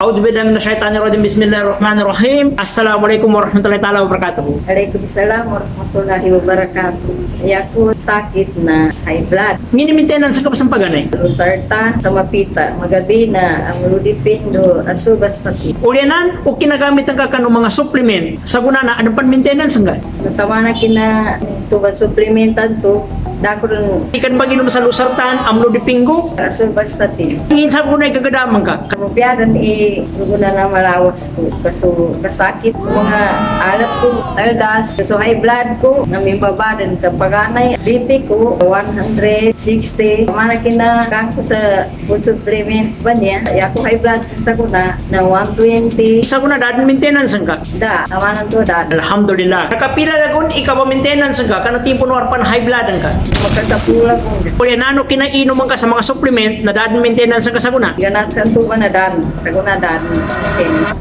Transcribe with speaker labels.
Speaker 1: A'udhu billahi minash shaitanir rajim. Bismillahirrahmanirrahim. Assalamualaikum warahmatullahi taala wabarakatuh.
Speaker 2: Waalaikumsalam warahmatullahi wabarakatuh. Ay ako sakit na high blood.
Speaker 1: Ngini maintenance sa kapasampagan eh.
Speaker 2: Losartan sa mapita. Magabi na ang ludipindo asubas na ti.
Speaker 1: Ulyanan o kinagamit ang kakano mga supplement sa gunana anong pan maintenance nga?
Speaker 2: Natama na kina tuba suplementan to. Dako rin
Speaker 1: Ikan ba ginom sa lusartan, amlo di pinggo?
Speaker 2: asubas na ti.
Speaker 1: Tingin sa kunay kagadaman ka.
Speaker 2: Kamupiadan i na na malawas ko. Kaso kasakit ko mga alat ko. Aldas. So high blood ko. Namimbabadan kapaganay. BP ko 160. Mana kina kako sa food supplement ba niya. Ako high blood sa kuna na 120.
Speaker 1: Isa ko na maintenance ka.
Speaker 2: Da, tama na to da.
Speaker 1: Alhamdulillah. Nakapila lagun ikaw maintenance ka kana timpo no arpan high blood ka.
Speaker 2: Magkasapula ko.
Speaker 1: Ulyanano kinainom ka sa mga supplement na dadin maintenance ka sa guna.
Speaker 2: Ganat sa tuba na dan. Sa kuna dan. Tennis.